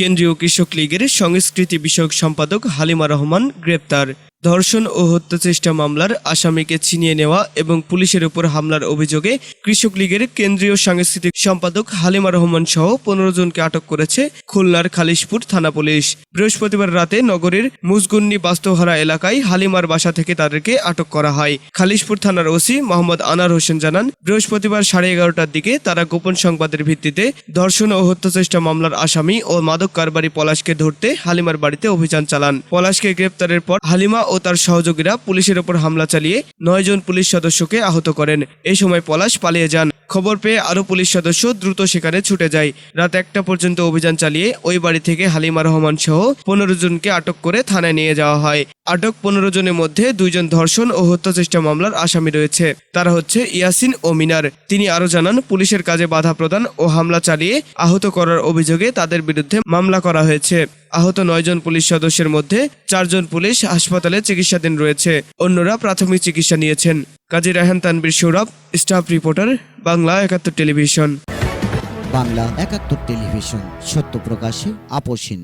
কেন্দ্রীয় কৃষক লীগের সংস্কৃতি বিষয়ক সম্পাদক হালিমা রহমান গ্রেপ্তার। ধর্ষণ ও হত্যাচেষ্টা মামলার আসামিকে ছিনিয়ে নেওয়া এবং পুলিশের উপর হামলার অভিযোগে কৃষক লীগের কেন্দ্রীয় সাংস্কৃতিক সম্পাদক হালিমা রহমান সহ পনেরো জনকে আটক করেছে খুলনার খালিশপুর থানা পুলিশ। বৃহস্পতিবার রাতে নগরীর মুজগুন্নি বাস্তহারা এলাকায় হালিমার বাসা থেকে তাদেরকে আটক করা হয়। খালিশপুর থানার ওসি মোহাম্মদ আনার হোসেন জানান, বৃহস্পতিবার সাড়ে এগারোটার দিকে তারা গোপন সংবাদের ভিত্তিতে ধর্ষণ ও হত্যাচেষ্টা মামলার আসামি ও মাদক কারবারি পলাশকে ধরতে হালিমার বাড়িতে অভিযান চালান। পলাশকে গ্রেপ্তারের পর হালিমা ও তার সহযোগীরা পুলিশের ওপর হামলা চালিয়ে নয় জন পুলিশ সদস্যকে আহত করেন। এই সময় পলাশ পালিয়ে যান। খবর পেয়ে আরও পুলিশ সদস্য দ্রুত সেখানে ছুটে যায়। রাত একটা পর্যন্ত অভিযান চালিয়ে ওই বাড়ি থেকে হালিমা রহমান সহ পনেরো জনকে আটক করে থানায় নিয়ে যাওয়া হয়। আটক পনেরো জনের মধ্যে দুইজন ধর্ষণ ও হত্যাচেষ্টা মামলার আসামি রয়েছে। তারা হচ্ছে ইয়াসিন ও মিনার। তিনি আরও জানান, পুলিশের কাজে বাধা প্রদান ও হামলা চালিয়ে আহত করার অভিযোগে তাদের বিরুদ্ধে মামলা করা হয়েছে। আহত নয়জন পুলিশ সদস্যের মধ্যে চারজন পুলিশ হাসপাতালে চিকিৎসাধীন রয়েছে। অন্যরা প্রাথমিক চিকিৎসা নিয়েছেন। Kazi Raihan Tanvir Sourav, staff reporter, Bangla Ekattor television. Bangla একাত্তর টেলিভিশন, সত্য প্রকাশে আপোষহীন